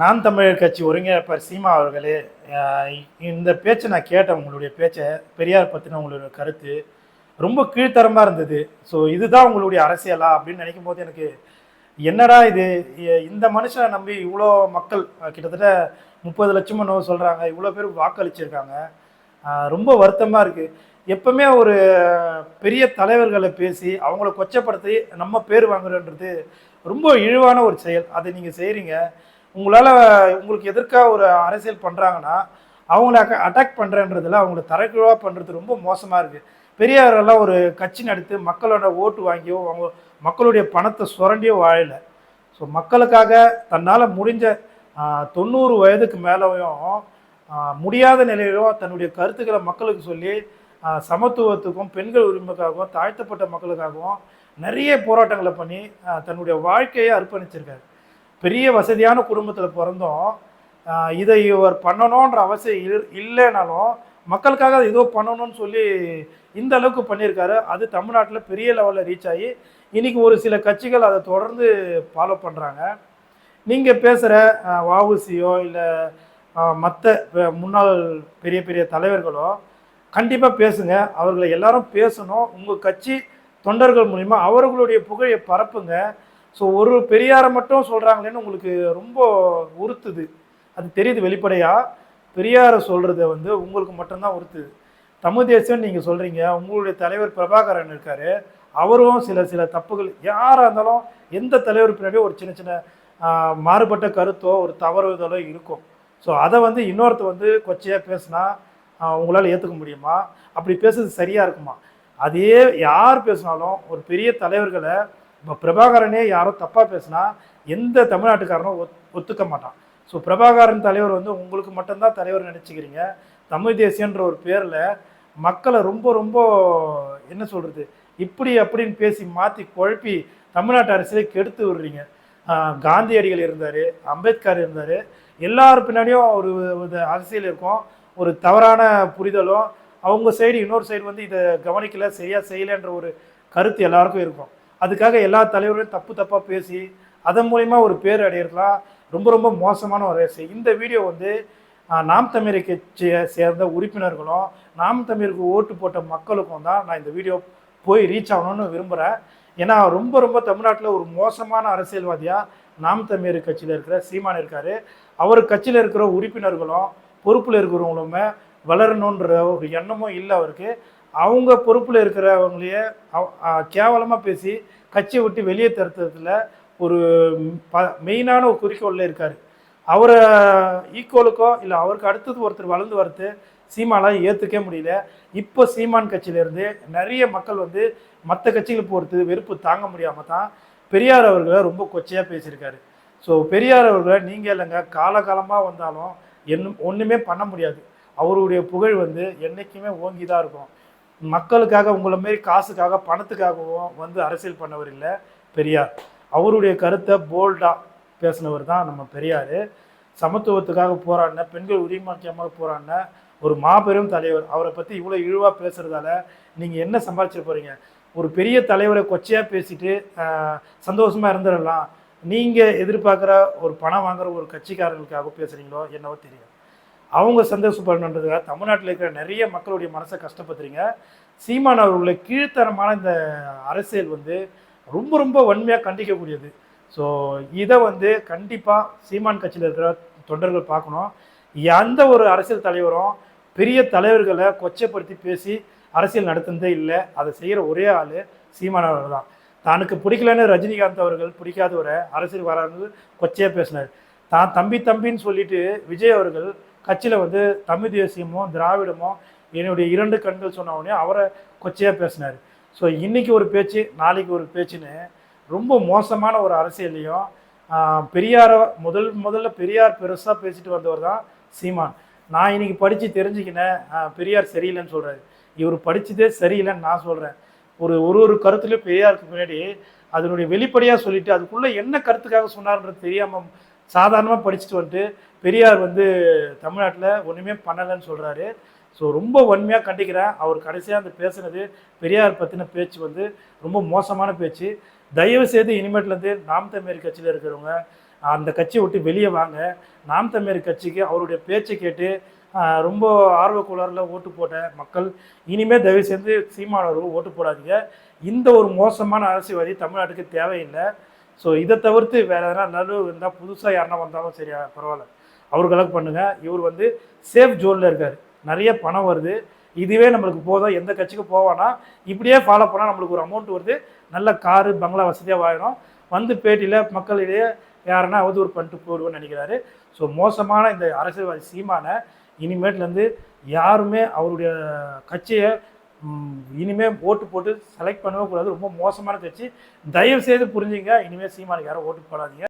நான் தமிழர் கட்சி ஒருங்கிணைப்பாளர் சீமா அவர்களே இந்த பேச்சை நான் கேட்டேன் உங்களுடைய பேச்சை பெரியார் பற்றின உங்களுடைய கருத்து ரொம்ப கீழ்த்தரமாக இருந்தது. ஸோ இதுதான் உங்களுடைய அரசியலா அப்படின்னு நினைக்கும் போது எனக்கு என்னடா இது? இந்த மனுஷனை நம்பி இவ்வளோ மக்கள் கிட்டத்தட்ட முப்பது லட்சம் என்னவோ சொல்கிறாங்க இவ்வளோ பேர் வாக்களிச்சிருக்காங்க. ரொம்ப வருத்தமாக இருக்குது எப்பவுமே ஒரு பெரிய தலைவர்களை பேசி அவங்கள கொச்சப்படுத்தி நம்ம பேர் வாங்குறன்றது ரொம்ப இழிவான ஒரு செயல். அதை நீங்கள் செய்கிறீங்க உங்களால் உங்களுக்கு எதிர்க்காக ஒரு அரசியல் பண்ணுறாங்கன்னா அவங்கள அட்டாக் பண்ணுறன்றதில் அவங்கள தரக்குழுவாக பண்ணுறது ரொம்ப மோசமாக இருக்குது பெரியாரெல்லாம் ஒரு கட்சி நடத்து மக்களோட ஓட்டு வாங்கியோ அவங்க மக்களுடைய பணத்தை சுரண்டியோ வாழலை. ஸோ மக்களுக்காக தன்னால் முடிஞ்ச தொண்ணூறு வயதுக்கு மேலேயும் முடியாத நிலையிலும் தன்னுடைய கருத்துக்களை மக்களுக்கு சொல்லி சமத்துவத்துக்கும் பெண்கள் உரிமைக்காகவும் தாழ்த்தப்பட்ட மக்களுக்காகவும் நிறைய போராட்டங்களை பண்ணி தன்னுடைய வாழ்க்கையை அர்ப்பணிச்சிருக்காரு. பெரிய வசதியான குடும்பத்தில் பிறந்தோம். இதை இவர் பண்ணணுன்ற அவசியம் இல்- இல்லைனாலும் மக்களுக்காக ஏதோ பண்ணணும்னு சொல்லி இந்த அளவுக்கு பண்ணியிருக்காரு. அது தமிழ்நாட்டில் பெரிய லெவலில் ரீச் ஆகி இன்றைக்கி ஒரு சில கட்சிகள் அதை தொடர்ந்து ஃபாலோ பண்ணுறாங்க நீங்கள் பேசுகிற வஉசியோ இல்லை மற்ற முன்னாள் பெரிய பெரிய தலைவர்களோ கண்டிப்பாக பேசுங்க. அவர்களை எல்லாரும் பேசணும். உங்கள் கட்சி தொண்டர்கள் மூலிமா அவர்களுடைய புகழை பரப்புங்க. ஸோ ஒரு பெரியாரை மட்டும் சொல்கிறாங்களேன்னு உங்களுக்கு ரொம்ப உறுத்துது. அது தெரியுது வெளிப்படையாக பெரியாரை சொல்கிறத வந்து உங்களுக்கு மட்டும்தான் உறுத்துது. தமிழ் தேசம்னு நீங்கள் சொல்கிறீங்க உங்களுடைய தலைவர் பிரபாகரன் இருக்கார். அவரும் சில சில தப்புகள் யாராக இருந்தாலும் எந்த தலைவர் பின்னாடியும் ஒரு சின்ன சின்ன மாறுபட்ட கருத்தோ ஒரு தவறுதலோ இருக்கும். ஸோ அதை வந்து இன்னொருத்த வந்து கொச்சையாக பேசுனா உங்களால் ஏற்றுக்க முடியுமா? அப்படி பேசுறது சரியாக இருக்குமா? அதே யார் பேசினாலும் ஒரு பெரிய தலைவர்களை இப்போ பிரபாகரனே யாரோ தப்பாக பேசினா எந்த தமிழ்நாட்டுக்காரனும் ஒத் ஒத்துக்க மாட்டான். ஸோ பிரபாகரன் தலைவர் வந்து உங்களுக்கு மட்டும்தான் தலைவர் நினச்சிக்கிறீங்க. தமிழ் தேசியன்ற ஒரு பேரில் மக்களை ரொம்ப ரொம்ப என்ன சொல்கிறது இப்படி அப்படின்னு பேசி மாற்றி குழப்பி தமிழ்நாட்டு அரசியலை கெடுத்து விடுறீங்க. காந்தியடிகள் இருந்தார் அம்பேத்கர் இருந்தார் எல்லார் பின்னாடியும் ஒரு அரசியல் இருக்கும் ஒரு தவறான புரிதலும் அவங்க சைடு இன்னொரு சைடு வந்து இதை கவனிக்கல சரியாக செய்யலைன்ற ஒரு கருத்து எல்லாருக்கும் இருக்கும். அதுக்காக எல்லா தலைவர்களும் தப்பு தப்பாக பேசி அதன் மூலிமா ஒரு பேர் அடையிறதுலாம் ரொம்ப ரொம்ப மோசமான ஒரு அரசு இந்த வீடியோ வந்து நாம் தமிழர் கட்சியை சேர்ந்த உறுப்பினர்களும் நாம் தமிழருக்கு ஓட்டு போட்ட மக்களுக்கும் தான் நான் இந்த வீடியோ போய் ரீச் ஆகணும்னு விரும்புகிறேன் ஏன்னா ரொம்ப ரொம்ப தமிழ்நாட்டில் ஒரு மோசமான அரசியல்வாதியாக நாம் தமிழர் கட்சியில் இருக்கிற சீமான் இருக்கார். அவர் கட்சியில் இருக்கிற உறுப்பினர்களும் பொறுப்பில் இருக்கிறவங்களுமே வளரணுன்ற ஒரு எண்ணமும் இல்லை அவருக்கு. அவங்க பொறுப்பில் இருக்கிறவங்களையே கேவலமாக பேசி கட்சியை விட்டு வெளியே தருத்ததில் ஒரு ப மெயினான ஒரு குறிக்கோளில் இருக்கார். அவரை ஈக்குவலுக்கோ இல்லை அவருக்கு அடுத்தது ஒருத்தர் வளர்ந்து வரது சீமானால் ஏற்றுக்கவே முடியல. இப்போ சீமான் கட்சியிலேருந்து நிறைய மக்கள் வந்து மற்ற கட்சிகள் போகிறது வெறுப்பு தாங்க முடியாமல் தான் பெரியார் அவர்களை ரொம்ப கொச்சையாக பேசியிருக்காரு. ஸோ பெரியார் அவர்களை நீங்கள் இல்லைங்க காலகாலமாக வந்தாலும் என்ன ஒன்றுமே பண்ண முடியாது. அவருடைய புகழ் வந்து என்றைக்குமே ஓங்கி தான் இருக்கும். மக்களுக்காக உங்களை மாரி காசுக்காக பணத்துக்காகவும் வந்து அரசியல் பண்ணவர் இல்லை. பெரியார். அவருடைய கருத்தை போல்டாக பேசினவர் தான் நம்ம பெரியார். சமத்துவத்துக்காக போராடின பெண்கள் உரிமைக்காக போராடின ஒரு மாபெரும் தலைவர். அவரை பற்றி இவ்வளோ இழிவாக பேசுகிறதால நீங்கள் என்ன சம்பாதிச்சிட போகிறீங்க ஒரு பெரிய தலைவரை கொச்சையாக பேசிட்டு சந்தோஷமாக இருந்துடலாம். நீங்கள் எதிர்பார்க்குற ஒரு பணம் வாங்குற ஒரு கட்சிக்காரர்களுக்காக பேசுகிறீங்களோ என்னவோ தெரியும் அவங்க சந்தோஷப்படணுன்றதுக்காக தமிழ்நாட்டில் இருக்கிற நிறைய மக்களுடைய மனசை கஷ்டப்படுத்துறீங்க. சீமான் அவர்களுடைய கீழ்த்தரமான இந்த அரசியல் வந்து ரொம்ப ரொம்ப வன்மையாக கண்டிக்கக்கூடியது. ஸோ இதை வந்து கண்டிப்பாக சீமான் கட்சியில் இருக்கிற தொண்டர்கள் பார்க்கணும். எந்த ஒரு அரசியல் தலைவரும் பெரிய தலைவர்களை கொச்சைப்படுத்தி பேசி அரசியல் நடத்துனதே இல்லை. அதை செய்கிற ஒரே ஆள் சீமான் அவர்கள் தான். தனக்கு பிடிக்கலன்னு ரஜினிகாந்த் அவர்கள் பிடிக்காதவரை அரசியல் வராங்க கொச்சையாக பேசினார். தான் தம்பி தம்பின்னு சொல்லிட்டு விஜய் அவர்கள் கட்சியில் வந்து தமிழ் தேசியமும் திராவிடமோ என்னுடைய இரண்டு கண்கள் சொன்ன உடனே அவரை கொச்சையாக பேசினார். ஸோ இன்றைக்கி ஒரு பேச்சு நாளைக்கு ஒரு பேச்சுன்னு ரொம்ப மோசமான ஒரு அரசியலையும் பெரியாரை முதல் முதல்ல பெரியார் பெருசாக பேசிட்டு வந்தவர் தான் சீமான். நான் இன்னைக்கு படித்து தெரிஞ்சுக்கினேன் பெரியார் சரியில்லைன்னு சொல்கிறாரு இவர் படித்ததே சரியில்லைன்னு நான் சொல்கிறேன் ஒரு ஒரு ஒரு கருத்துலையும் பெரியாருக்கு முன்னாடி அதனுடைய வெளிப்படையாக சொல்லிட்டு அதுக்குள்ளே என்ன கருத்துக்காக சொன்னார்ன்றது தெரியாமல் சாதாரணமாக படிச்சுட்டு வந்துட்டு பெரியார் வந்து தமிழ்நாட்டில் ஒன்றுமே பண்ணலைன்னு சொல்கிறாரு ஸோ ரொம்ப வன்மையாக கண்டிக்கிறேன். அவர் கடைசியாக அந்த பேசுனது பெரியார் பற்றின பேச்சு வந்து ரொம்ப மோசமான பேச்சு. தயவு செய்து இனிமேட்லேருந்து நாம் தமிழர் கட்சியில் இருக்கிறவங்க அந்த கட்சியை விட்டு வெளியே வாங்க. நாம் தமிழர் கட்சிக்கு அவருடைய பேச்சை கேட்டு ரொம்ப ஆர்வக்குளரில் ஓட்டு போட்ட மக்கள் இனிமேல் தயவு செய்து சீமானவர்கள் ஓட்டு போடாதீங்க. இந்த ஒரு மோசமான அரசியல்வாதி தமிழ்நாட்டுக்கு தேவையில்லை. ஸோ இதை தவிர்த்து வேற எதனா நடுவு இருந்தால் புதுசாக யாருன்னா வந்தாலும் சரியா பரவாயில்ல. அவர்களுக்கு பண்ணுங்க. இவர் வந்து சேஃப் ஜோனில் இருக்கார். நிறைய பணம் வருது. இதுவே நம்மளுக்கு போதும். எந்த கட்சிக்கு போவானா இப்படியே ஃபாலோ பண்ணால் நம்மளுக்கு ஒரு அமௌண்ட் வருது. நல்ல காரு பங்களா வசதியாக வாங்கிடும் வந்து பேட்டியில் மக்களிடையே யாருன்னா அவதூறு பண்ணிட்டு போடுவோன்னு நினைக்கிறாரு. ஸோ மோசமான இந்த அரசியல்வாதி சீமான இனிமேட்லேருந்து யாருமே அவருடைய கட்சியை இனிமேல் ஓட்டு போட்டு செலக்ட் பண்ணவே கூடாது. ரொம்ப மோசமான கட்சி தயவு செய்து புரிஞ்சுங்க. இனிமேல் சீமானுக்கு யாரும் ஓட்டு போடாதீங்க.